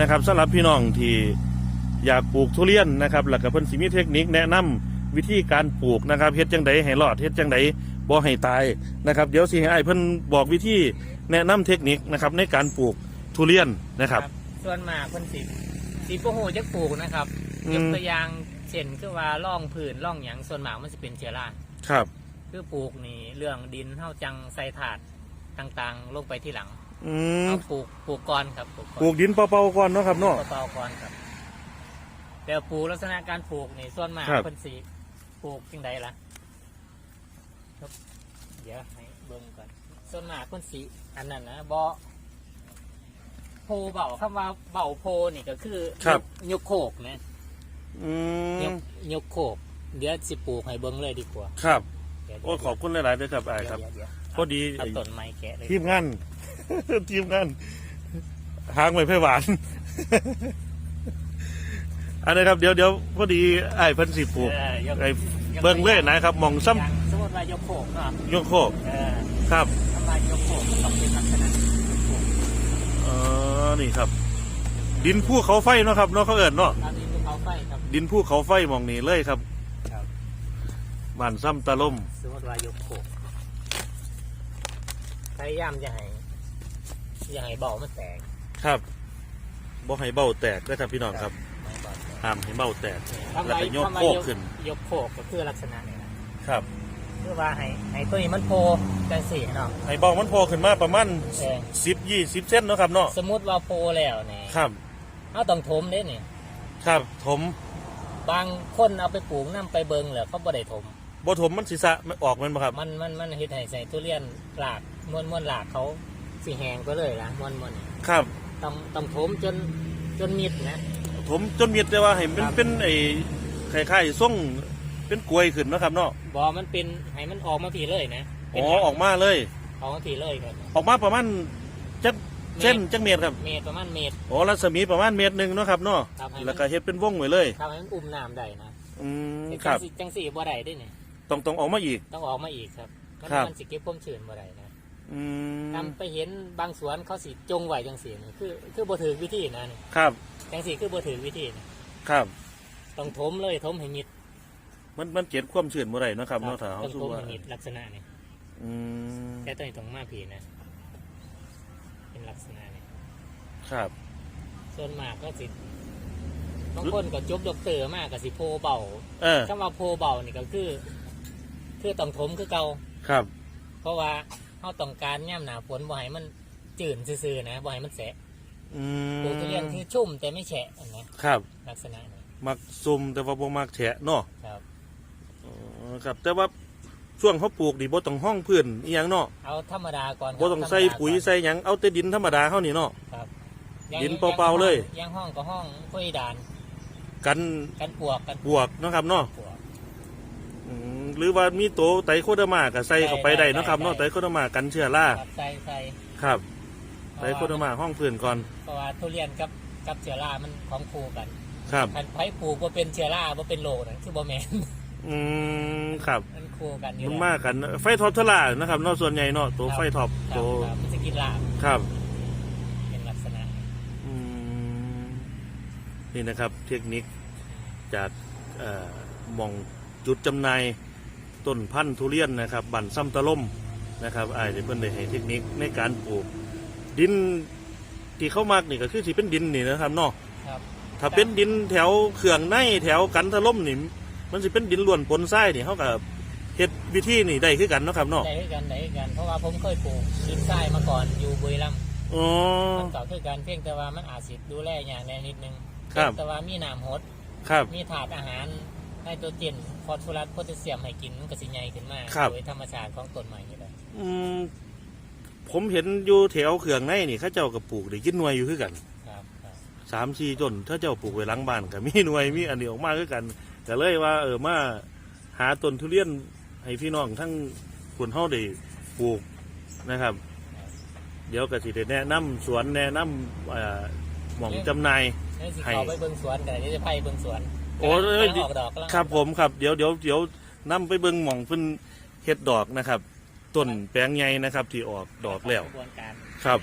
นะครับสำหรับพี่น้องที่อยากปลูกทุเรียนนะครับแล้วก็เพิ่นสิมีเทคนิคแนะนำวิธีการปลูกนะครับเฮ็ดจังไดให้รอดเฮ็ดจังไดบ่ให้ตายนะครับเดี๋ยวสิให้อ้ายเพิ่นบอกวิธีแนะนำเทคนิคนะครับในการปลูกทุเรียนนะครับ ส่วนมากเพิ่นสิสิบ่ฮู้จักปลูกนะครับอืม ยกตัวอย่างเช่นคือว่าร่องผืนร่องหยังส่วนมากมันสิเป็นเชื้อราครับ คือปลูกนี่เรื่องดินเฮาจังใส่ถาดต่างๆ ลงไปที่หลัง อืมเอาปลูกปลูกก่อนครับปลูกก่อนปลูกดินเปล่าๆก่อนเนาะครับเนาะเบาๆก่อนครับแต่ปลูกลักษณะการปลูกนี่ส่วนมากครับเพิ่นสิปลูกจังใดล่ะครับเดี๋ยวให้เบิ่งก่อนส่วนมากเพิ่นสิอันนั้นนะบ่โพเบาคำว่าเบาโพนี่ก็คือครับ ยกโคกนะอืยมกยกโคก เดี๋ยวสิปลูกให้เบิ่งเลยดีกว่าครับ เดี๋ยวโอ้ขอบคุณหลายๆด้วยครับอ้ายครับ เดี๋ยวเดี๋ยวพอดีเอาต้นไม้แกะเลย ทีมงาน ทีมงานหางไว้ไผ่หวาน อันนี้ครับเดี๋ยวเดี๋ยวพอดีไอ้ายเพิ่นสิปลูกเออยกไอ้เบิ่งเลยนะครับหมองซ้อย่างสมมติว่ายกโคกเนาะำยกโคกเออครับทำลายยกโคกมันต้องเป็นลักษณะยกโคกเออนี่ครับ ดินภูเขาไฟเนาะครับเนาะเขาเอิญเนาะตามนี้ภูเขาไฟครับดินภูเขาไฟหมองนี้เลยครับครับบ้านซ้ำตะล่มสมมติว่ายกโคกพยายามจะให้ อย่าให้เบามันแตกครับบ่ให้เบ้าแตกนะครับพี่น้องครับไม่เบาแตกห้ามให้เบ้าแตกทำแล้วไมก็ยกทำไมโคกขึ้นยกโคกก็คือลักษณะนี้นะครับคือว่าให้ให้ตัวนี้มันโพจังสี่เนาะ ให้เบ้ามันพอขึ้นมาประมาณเออ สิบยี่สิบเซนเนาะครับเนาะสมมติว่าโพแล้วเนี่ยครับเอาต้องถมเด้นี่ครับถมบางคนเอาไปปลูกน้ำไปเบิงเหรอเขาบ่ได้ถม บ่ถมมันสิสะไม่ออกมันบ่ครับมันมันมันเฮ็ดให้ใส่ทุเรียนหลากม้วนม้วนหลากเขา สิแหงก็เลยนะม้วนม้วนนี่ครับต้องต้องถมจนจนมิดนะผมจนมีแต่ว่าให้มันครับเป็นไอ้คล้ายๆส่งเป็นกลวยขึ้นเนาะครับเนาะบอมันเป็นให้มันออกมาผีเลยนะเป็อ๋นอออกมาเลยออกมาผีเลยครับออกมาประมาณจักเส้นจักเมตรครับเมตรประมาณเมตรอ๋อรัศมีประมาณเมตรหนึ่งเนาะครับเนาะครับให้มันแล้วก็เฮ็ดเป็นวงไว้เลยทำให้มันอุ้มน้ำได้นะอืมจังครับสิจังสี่บ่ได้ด้วยเนี่ยต้องต้องออกมาอีกต้องออกมาอีกครับมันครับมันสิเก็บความชื้นบ่ได้นะ อืมทำไปเห็นบางสวนเขาสิจงไว้จังสี่นี่คือ คือบ่ถือวิธีนะนี่ครับ จังสี่คือบ่ถือวิธีนี่ครับ ต้องถมเลยถมให้มิดมันมันเก็บความชื้นบ่ได้เนาะครับเนาะถ้าเฮาต้องสู้ถมว่าให้มิดลักษณะนี่อืมแต่ตัวนี้ต้องมาผีนะ เป็นลักษณะนี้ครับ ส่วนมากก็สิบางคนก็จบด็อกเตอร์มากก็สิโพเบาเออ คำว่าโพเบานี่ก็คือ คือต้องถมคือเก่า ครับ เพราะว่า เขาต้องการย่ำหนาฝนบ่ให้มันจืดซื่อๆนะบ่ให้มันแฉะอืมปลูกทุเรียนคือชุ่มแต่ไม่แฉะนะครับ ลักษณะนี้มักซุ่มแต่ว่าบ่มักแฉะเนาะครับ อ๋อครับ แต่ว่าช่วงเขาปลูกนี่บ่ต้องห้องพื้นอีหยังเนาะเอาธรรมดาก่อนครับบ่ต้องใส่ธรรมดาปุ๋ยก่อนใส่หยังเอาแต่ดินธรรมดาเฮานี่เนาะ ครับดินเปล่าๆเลยย่างห้องก็ห้องคุยดานกันกันปวกกันบวกเนาะครับเนาะ ปวกอืม หรือว่ามีโตไตรโคเดอร์มาก็ใส่เข้าไปได้เนาะครับเนาะได้ไตรโคเดอร์มากันเชื้อราครับใส่ใส่ครับไตรโคเดอร์มาห้องพื้นก่อนเพราะว่าทุเรียนกับกับเชื้อรามันของคู่กันครับคันไผ่ปลูกว่าเป็นเชื้อราว่าเป็นโรคนั่นคือบ่แม่นอืมครับมันคู่กันอยู่มันแล้วมากกันไฟท็อปเทอร่านะครับเนาะส่วนใหญ่เนาะตัวไฟท็อปครับตัวครับมันจะกินลาบครับเป็นลักษณะอืมนี่นะครับ เทคนิคจากเอ่อหมองจุดจำหน่าย ต้นพันธุ์ทุเรียนนะครับ บั่นซ้ำตะล่มนะครับอ้ายได้เพิ่นได้ให้เทคนิคในการปลูก ดินที่เขามากนี่ก็คือที่เป็นดินนี่นะครับเนาะครับถ้าเป็นดินแถวเขื่องในแถวกันทะล่มนี่มันสิเป็นดินล้วนปนทรายนี่เขากับเฮ็ดวิธีนี่ได้คือกันเนาะครับเนาะได้คือกันได้คือกันเพราะว่าผมเคยปลูกดินทรายมาก่อนอยู่บุรีรัมย์อ๋อมันก็คือการเพียงแต่ว่ามันอาจสิดูแลอย่างแน่นิดนึงครับเพียงแต่ว่ามีน้ำหดครับมีถาดอาหาร ไนโตรเจนฟอสฟอรัสโพแทสเซียมให้กินมันก็สิใหญ่ขึ้นมาครับ โดยธรรมชาติของต้นไม้นี่แหละอืมผมเห็นอยู่แถวเขื่องในนี่เข้าเจ้ากับปลูกได้กินหน่วยอยู่คือกันครับครับ สามสี่ต้นถ้าเจ้าปลูกไว้หลังบ้านก็มีหน่วยมีอันนี้ออกมาคือกันก็เลยว่า เออมาหาต้นทุเรียนให้พี่น้องทั้งคนเฮาได้ปลูกนะครับ เดี๋ยวก็สิได้แนะนำสวนแนะนำเอ่อหม่องจำหน่ายนี่สิให้ เขาไปเบิ่งสวนแต่นี่จะไปเบิ่งสวน โอ้กำลังเอ้ยกำลังออกดอกกำลังครับผมครับ เดี๋ยวเดี๋ยวเดี๋ยวนํไปเบิ่งหม่องเพิ่นเฮ็ดดอกนะครับต้นแปลงใหญ่นะครับ ที่ออกดอกแล้ว กระบวนการครับ